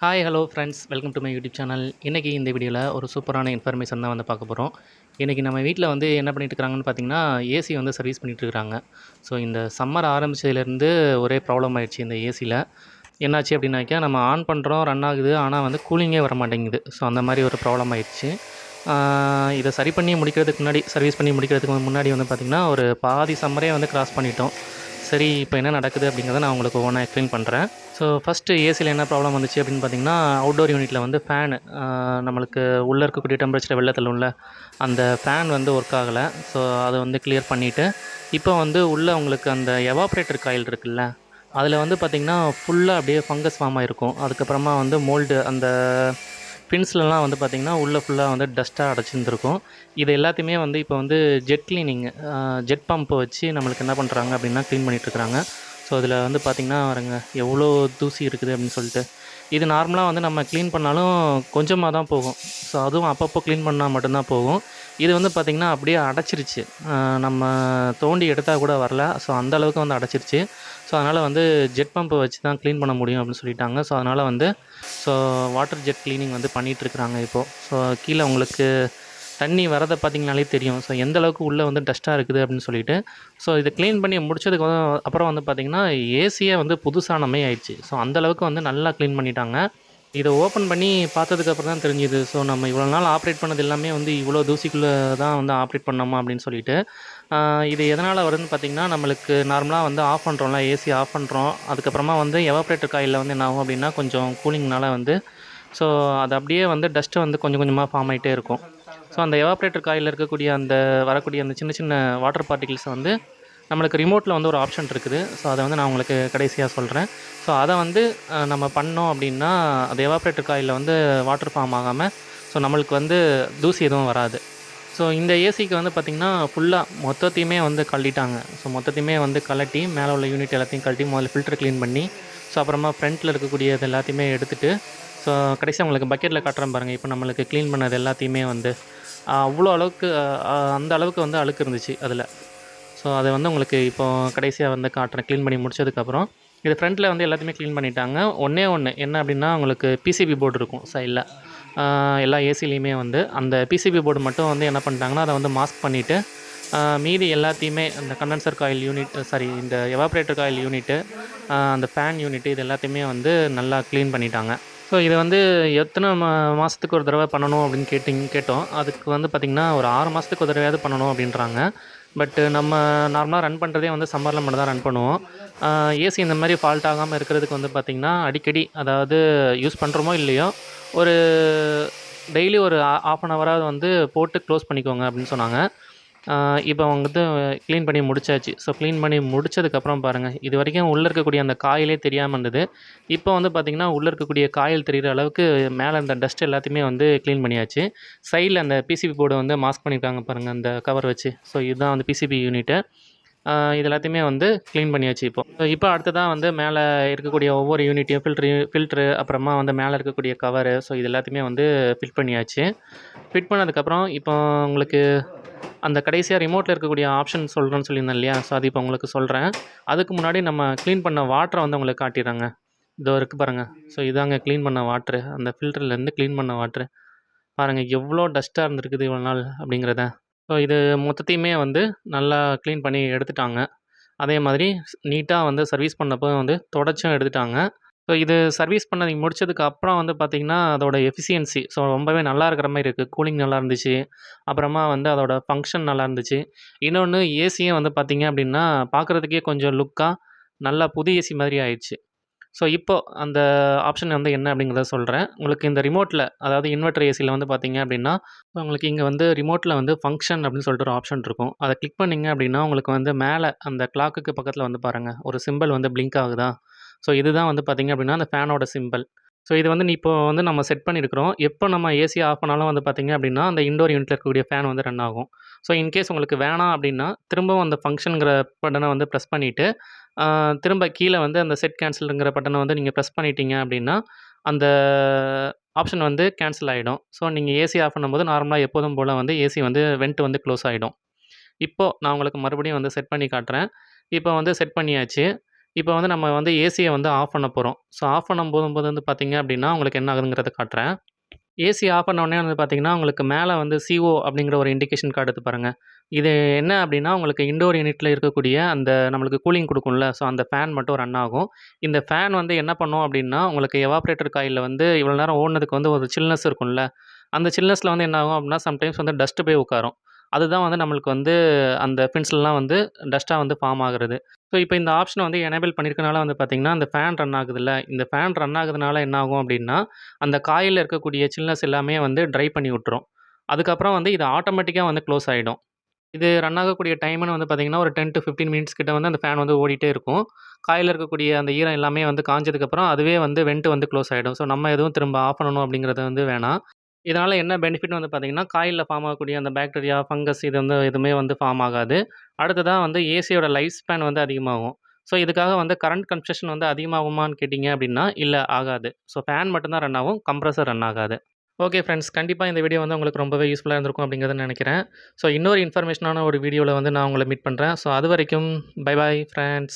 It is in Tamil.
Hi hello friends welcome to my YouTube channel இன்றைக்கி இந்த வீடியோவில் ஒரு சூப்பரான இன்ஃபர்மேஷன் தான் வந்து பார்க்க போகிறோம் இன்றைக்கி நம்ம வீட்டில் வந்து என்ன பண்ணிட்டு இருக்கிறாங்கன்னு பார்த்தீங்கன்னா ஏசி வந்து சர்வீஸ் பண்ணிட்டு ஸோ இந்த சம்மர் ஆரம்பிச்சதுலேருந்து ஒரே ப்ராப்ளம் ஆயிடுச்சு இந்த ஏசியில் என்னாச்சு அப்படின்னாக்கா நம்ம ஆன் பண்ணுறோம் ரன் ஆகுது ஆனால் வந்து கூலிங்கே வர மாட்டேங்குது ஸோ அந்த மாதிரி ஒரு ப்ராப்ளம் ஆயிடுச்சு. இதை சரி பண்ணி முடிக்கிறதுக்கு முன்னாடி சர்வீஸ் பண்ணி முடிக்கிறதுக்கு முன்னாடி வந்து பார்த்திங்கன்னா ஒரு பாதி சம்மரே வந்து கிராஸ் பண்ணிட்டோம். சரி இப்போ என்ன நடக்குது அப்படிங்கிறத நான் உங்களுக்கு ஒவ்வொன்றா எக்ஸ்பிளைன் பண்ணுறேன் ஸோ ஃபஸ்ட்டு ஏசியில் என்ன ப்ராப்ளம் வந்துச்சு அப்படின்னு பார்த்தீங்கன்னா அவுட்டோர் யூனிட்டில் வந்து ஃபேனு நம்மளுக்கு உள்ளே இருக்கக்கூடிய டெம்பரேச்சரை வெளில தள்ளும்ல அந்த ஃபேன் வந்து ஒர்க் ஆகலை. ஸோ அதை வந்து கிளியர் பண்ணிவிட்டு இப்போ வந்து உள்ளே உங்களுக்கு அந்த எவாப்ரேட்டர் காயில் இருக்குல்ல அதில் வந்து பார்த்திங்கன்னா ஃபுல்லாக அப்படியே ஃபங்கஸ் ஃபார்ம் ஆகிருக்கும் அதுக்கப்புறமா வந்து மோல்டு அந்த பின்ஸ்லலாம் வந்து பார்த்திங்கன்னா உள்ளே ஃபுல்லாக வந்து டஸ்ட்டாக அடைச்சிருந்துருக்கும். இது எல்லாத்தையுமே வந்து இப்போ வந்து ஜெட் கிளீனிங் ஜெட் பம்ப்பை வச்சு நம்மளுக்கு என்ன பண்ணுறாங்க அப்படின்னா க்ளீன் பண்ணிகிட்ருக்குறாங்க ஸோ அதில் வந்து பார்த்திங்கன்னா பாருங்க எவ்வளோ தூசி இருக்குது அப்படின்னு சொல்லிட்டு. இது நார்மலாக வந்து நம்ம க்ளீன் பண்ணாலும் கொஞ்சமாக தான் போகும். ஸோ அதுவும் அப்பப்போ க்ளீன் பண்ணால் மட்டும்தான் போகும். இது வந்து பார்த்திங்கன்னா அப்படியே அடைச்சிருச்சு. நம்ம தோண்டி எடுத்தால் கூட வரல. ஸோ அந்த அளவுக்கு வந்து அடைச்சிருச்சு. ஸோ அதனால் வந்து ஜெட் பம்பை வச்சு தான் க்ளீன் பண்ண முடியும் அப்படின்னு சொல்லிட்டாங்க. ஸோ அதனால் வந்து ஸோ வாட்டர் ஜெட் க்ளீனிங் வந்து பண்ணிகிட்ருக்குறாங்க இப்போது ஸோ கீழே உங்களுக்கு தண்ணி வரதை பார்த்திங்கனாலே தெரியும். ஸோ எந்த அளவுக்கு உள்ளே வந்து டஸ்ட்டாக இருக்குது அப்படின்னு சொல்லிட்டு. ஸோ இதை க்ளீன் பண்ணி முடிச்சதுக்கு வந்து- அப்புறம் வந்து பார்த்திங்கன்னா ஏசியே வந்து புதுசான மாதிரி ஆயிடுச்சு. ஸோ அந்தளவுக்கு வந்து நல்லா க்ளீன் பண்ணிட்டாங்க. இதை ஓப்பன் பண்ணி பார்த்ததுக்கு அப்புறம் தான் தெரிஞ்சுது. ஸோ நம்ம இவ்வளோ நாள் ஆப்ரேட் பண்ணது எல்லாமே வந்து இவ்வளோ தூசிக்குள்ளே தான் வந்து ஆப்ரேட் பண்ணோமா அப்படின்னு சொல்லிட்டு. இது எதனால் வருதுன்னு பார்த்தீங்கன்னா நம்மளுக்கு நார்மலாக வந்து ஆஃப் பண்ணுறோம்ல ஏசி ஆஃப் பண்ணுறோம் அதுக்கப்புறமா வந்து எவாப்ரேட்டர் காயில் வந்து என்ன ஆகும் அப்படின்னா கொஞ்சம் கூலிங்னால வந்து. ஸோ அது அப்படியே வந்து டஸ்ட்டு வந்து கொஞ்சம் கொஞ்சமாக ஃபார்ம் ஆகிட்டே இருக்கும். ஸோ அந்த எவாப்ரேட்டர் காயில் இருக்கக்கூடிய அந்த வரக்கூடிய அந்த சின்ன சின்ன வாட்டர் பார்ட்டிகிள்ஸை வந்து நம்மளுக்கு ரிமோட்டில் வந்து ஒரு ஆப்ஷன் இருக்குது. ஸோ அதை வந்து நான் உங்களுக்கு கடைசியாக சொல்கிறேன் ஸோ அதை வந்து நம்ம பண்ணோம் அப்படின்னா அந்த எவாப்ரேட்டர் காயில் வந்து வாட்டர் ஃபார்ம் ஆகாமல் ஸோ நம்மளுக்கு வந்து தூசி எதுவும் வராது. ஸோ இந்த ஏசிக்கு வந்து பார்த்திங்கன்னா ஃபுல்லாக மொத்தத்தையுமே வந்து கழட்டிட்டாங்க. ஸோ மொத்தத்தையுமே வந்து கழட்டி மேலே உள்ள யூனிட் எல்லாத்தையும் கழட்டி முதல்ல ஃபில்டர் க்ளீன் பண்ணி ஸோ அப்புறமா ஃப்ரண்ட்டில் இருக்கக்கூடியது எல்லாத்தையுமே எடுத்துகிட்டு ஸோ கடைசியாக உங்களுக்கு பக்கெட்டில் காட்டுறேன் பாருங்கள் இப்போ நம்மளுக்கு க்ளீன் பண்ணது எல்லாத்தையுமே வந்து அவ்வளோ அளவுக்கு அந்த அளவுக்கு வந்து அழுக்கு இருந்துச்சு அதில். ஸோ அதை வந்து உங்களுக்கு இப்போ கடைசியாக வந்து காட்டுறேன். க்ளீன் பண்ணி முடிச்சதுக்கப்புறம். இது ஃப்ரண்ட்டில் வந்து எல்லாத்தையுமே க்ளீன் பண்ணிட்டாங்க. ஒன்றே ஒன்று என்ன அப்படின்னா உங்களுக்கு பிசிபி போர்டு இருக்கும் சைடில் எல்லா ஏசிலையுமே வந்து அந்த பிசிபி போர்டு மட்டும் வந்து என்ன பண்ணிட்டாங்கன்னா அதை வந்து மாஸ்க் பண்ணிவிட்டு மீதி எல்லாத்தையுமே அந்த கண்டென்சர் காயில் யூனிட் சாரி இந்த எவாப்ரேட்டர் காயில் யூனிட்டு அந்த ஃபேன் யூனிட்டு இது எல்லாத்தையுமே வந்து நல்லா க்ளீன் பண்ணிட்டாங்க. ஸோ இதை வந்து எத்தனை மா மாதத்துக்கு ஒரு தடவை பண்ணணும் அப்படின்னு கேட்டிங்க கேட்டோம். அதுக்கு வந்து பார்த்திங்கன்னா ஒரு ஆறு மாதத்துக்கு ஒரு தடவையாவது பண்ணணும் அப்படின்றாங்க. பட்டு நம்ம நார்மலாக ரன் பண்ணுறதே வந்து சம்மரில் மட்டும் தான் ரன் பண்ணுவோம். ஏசி இந்த மாதிரி ஃபால்ட் ஆகாமல் இருக்கிறதுக்கு வந்து பார்த்திங்கன்னா அடிக்கடி அதாவது யூஸ் பண்ணுறோமோ இல்லையோ ஒரு டெய்லி ஒரு ஆஃப் அன் ஹவராக வந்து போட்டு க்ளோஸ் பண்ணிக்கோங்க அப்படின்னு சொன்னாங்க. இப்போ வந்து க்ளீன் பண்ணி முடிச்சாச்சு. ஸோ க்ளீன் பண்ணி முடிச்சதுக்கப்புறம் பாருங்கள் இது வரைக்கும் உள்ளே இருக்கக்கூடிய அந்த காயிலே தெரியாமல் இருந்தது. இப்போ வந்து பார்த்திங்கன்னா உள்ளே இருக்கக்கூடிய காயில் தெரிகிற அளவுக்கு மேலே இருந்த டஸ்ட் எல்லாத்தையுமே வந்து க்ளீன் பண்ணியாச்சு. சைடில் அந்த பிசிபி போர்டு வந்து மாஸ்க் பண்ணியிருக்காங்க பாருங்கள் அந்த கவர் வச்சு. ஸோ இதுதான் வந்து பிசிபி யூனிட்டு இது எல்லாத்தையுமே வந்து க்ளீன் பண்ணியாச்சு இப்போ. இப்போ அடுத்ததாக வந்து மேலே இருக்கக்கூடிய ஒவ்வொரு யூனிட்டையும் ஃபில்ட்ரு ஃபில்ட்ரு அப்புறமா வந்து மேலே இருக்கக்கூடிய கவரு ஸோ இது எல்லாத்தையுமே வந்து ஃபிட் பண்ணியாச்சு. ஃபிட் பண்ணதுக்கப்புறம் இப்போ உங்களுக்கு அந்த கடைசியாக ரிமோட்டில் இருக்கக்கூடிய ஆப்ஷன் சொல்கிறேன்னு சொல்லியிருந்தேன் இல்லையா? ஸோ அது இப்போ உங்களுக்கு சொல்கிறேன் அதுக்கு முன்னாடி நம்ம க்ளீன் பண்ண வாட்டரை வந்து உங்களுக்கு காட்டிடுறாங்க. இதோ இருக்குது பாருங்கள் ஸோ இதாங்க க்ளீன் பண்ண வாட்ரு அந்த ஃபில்டர்லேருந்து க்ளீன் பண்ண வாட்ரு பாருங்கள் எவ்வளோ டஸ்ட்டாக இருந்திருக்குது இவ்வளோ நாள் அப்படிங்கிறத. ஸோ இது மொத்தத்தையுமே வந்து நல்லா க்ளீன் பண்ணி எடுத்துட்டாங்க. அதே மாதிரி நீட்டாக வந்து சர்வீஸ் பண்ணப்போ வந்து தொடச்சும் எடுத்துட்டாங்க. ஸோ இது சர்வீஸ் பண்ணது முடிச்சதுக்கு அப்புறம் வந்து பார்த்திங்கன்னா அதோட எஃபிஷியன்சி ஸோ ரொம்பவே நல்லா இருக்கிற மாதிரி இருக்குது கூலிங் நல்லா இருந்துச்சு. அப்புறமா வந்து அதோட ஃபங்க்ஷன் நல்லா இருந்துச்சு. இன்னொன்று ஏசியும் வந்து பார்த்திங்க அப்படின்னா பார்க்குறதுக்கே கொஞ்சம் லுக்காக நல்லா புது ஏசி மாதிரி ஆயிடுச்சு. ஸோ இப்போ அந்த ஆப்ஷன் வந்து என்ன அப்படிங்கிறத சொல்கிறேன் உங்களுக்கு இந்த ரிமோட்டில் அதாவது இன்வெர்டர் ஏசியில் வந்து பார்த்திங்க அப்படின்னா உங்களுக்கு இங்கே வந்து ரிமோட்டில் வந்து ஃபங்க்ஷன் அப்படின்னு சொல்லிட்டு ஒரு ஆப்ஷன் இருக்கும். அதை கிளிக் பண்ணிங்க அப்படின்னா உங்களுக்கு வந்து மேலே அந்த கிளாக்குக்கு பக்கத்தில் வந்து பாருங்கள் ஒரு சிம்பிள் வந்து பிளிங்க் ஆகுதா? ஸோ இதுதான் வந்து பார்த்திங்க அப்படின்னா அந்த ஃபேனோட சிம்பிள் ஸோ இது வந்து நீ இப்போ வந்து நம்ம செட் பண்ணியிருக்கிறோம் எப்போ நம்ம ஏசி ஆஃப் பண்ணாலும் வந்து பார்த்தீங்க அப்படின்னா அந்த இண்டோர் யூனிட்டில் இருக்கக்கூடிய ஃபேன் வந்து ரன் ஆகும். ஸோ இன்கேஸ் உங்களுக்கு வேணாம் அப்படின்னா திரும்பவும் அந்த ஃபங்க்ஷனுங்கிற பட்டனை வந்து ப்ரெஸ் பண்ணிவிட்டு திரும்ப கீழே வந்து அந்த செட் கேன்சலுங்கிற பட்டனை வந்து நீங்கள் ப்ரெஸ் பண்ணிட்டீங்க அப்படின்னா அந்த ஆப்ஷன் வந்து கேன்சல் ஆகிடும் ஸோ நீங்கள் ஏசி ஆஃப் பண்ணும்போது நார்மலாக எப்போதும் போல் வந்து ஏசி வந்து வெண்ட் வந்து க்ளோஸ் ஆகிடும் இப்போது நான் உங்களுக்கு மறுபடியும் வந்து செட் பண்ணி காட்டுறேன். இப்போ வந்து செட் பண்ணியாச்சு. இப்போ வந்து நம்ம வந்து ஏசியை வந்து ஆஃப் பண்ண போகிறோம் ஸோ ஆஃப் பண்ணும்போது போது வந்து பார்த்திங்க அப்படின்னா உங்களுக்கு என்ன ஆகுதுங்கிறத காட்டுறேன். ஏசி ஆஃப் பண்ண உடனே வந்து பார்த்தீங்கன்னா உங்களுக்கு மேலே வந்து சிஓ அப்படிங்கிற ஒரு இண்டிகேஷன் கார்டு எடுத்து பாருங்கள் இது என்ன அப்படின்னா உங்களுக்கு இண்டோர் யூனிட்டில் இருக்கக்கூடிய அந்த நம்மளுக்கு கூலிங் கொடுக்கும்ல. ஸோ அந்த ஃபேன் மட்டும் ரன் ஆகும். இந்த ஃபேன் வந்து என்ன பண்ணும் அப்படின்னா உங்களுக்கு எவாப்ரேட்டர் காயிலில் வந்து இவ்வளோ நேரம் ஓடுனதுக்கு வந்து ஒரு சில்னஸ் இருக்கும்ல. அந்த சில்னஸில் வந்து என்ன ஆகும் அப்படின்னா சம்டைம்ஸ் வந்து டஸ்ட்டு போய் உட்காரும். அதுதான் வந்து நம்மளுக்கு வந்து அந்த பென்சில்லாம் வந்து டஸ்ட்டாக வந்து ஃபார்ம் ஆகுறது. ஸோ இப்போ இந்த ஆப்ஷனை வந்து எனேபிள் பண்ணியிருக்கனால வந்து பார்த்திங்கன்னா அந்த ஃபேன் ரன் ஆகுதுல்ல. இந்த ஃபேன் ரன் ஆகுதுனால என்ன ஆகும் அப்படின்னா அந்த காயில் இருக்கக்கூடிய சில்னஸ் எல்லாமே வந்து ட்ரை பண்ணி விட்டுரும். அதுக்கப்புறம் வந்து இது ஆட்டோமேட்டிக்காக வந்து க்ளோஸ் ஆகிடும் இது ரன் ஆகக்கூடிய டைம்னு வந்து பார்த்திங்கன்னா ஒரு டென் டு ஃபிஃப்டீன் மினிட்ஸ் கிட்ட வந்து அந்த ஃபேன் வந்து ஓடிட்டே இருக்கும். காயில் இருக்கக்கூடிய அந்த ஈரம் எல்லாமே வந்து காஞ்சதுக்கப்புறம் அதுவே வந்து வெண்ட்டு வந்து க்ளோஸ் ஆகிடும் ஸோ நம்ம எதுவும் திரும்ப ஆஃப் பண்ணணும் அப்படிங்கிறது வந்து வேணாம். இதனால் என்ன பெனிஃபிட்னு வந்து பார்த்திங்கன்னா காயிலில் ஃபார்ம் ஆகக்கூடிய அந்த பாக்டீரியா ஃபங்கஸ் இது வந்து எதுவுமே வந்து ஃபார்ம் ஆகாது. அடுத்ததாக வந்து ஏசியோட லைஃப் ஸ்பேன் வந்து அதிகமாகும். ஸோ இதுக்காக வந்து கரண்ட் கன்ஸ்ட்ரக்ஷன் வந்து அதிகமாகுமான்னு கேட்டிங்க அப்படின்னா இல்லை ஆகாது. ஸோ ஃபேன் மட்டும்தான் ரன் ஆகும் கம்ப்ரஸர் ரன் ஆகாது. ஓகே ஃப்ரெண்ட்ஸ் கண்டிப்பாக இந்த வீடியோ வந்து உங்களுக்கு ரொம்பவே யூஸ்ஃபுல்லாக இருந்திருக்கும் அப்படிங்கிறத நினைக்கிறேன். ஸோ இன்னொரு இன்ஃபர்மேஷனான ஒரு வீடியோவில் வந்து நான் உங்களை மீட் பண்ணுறேன் ஸோ அது வரைக்கும் பை பாய் ஃப்ரெண்ட்ஸ்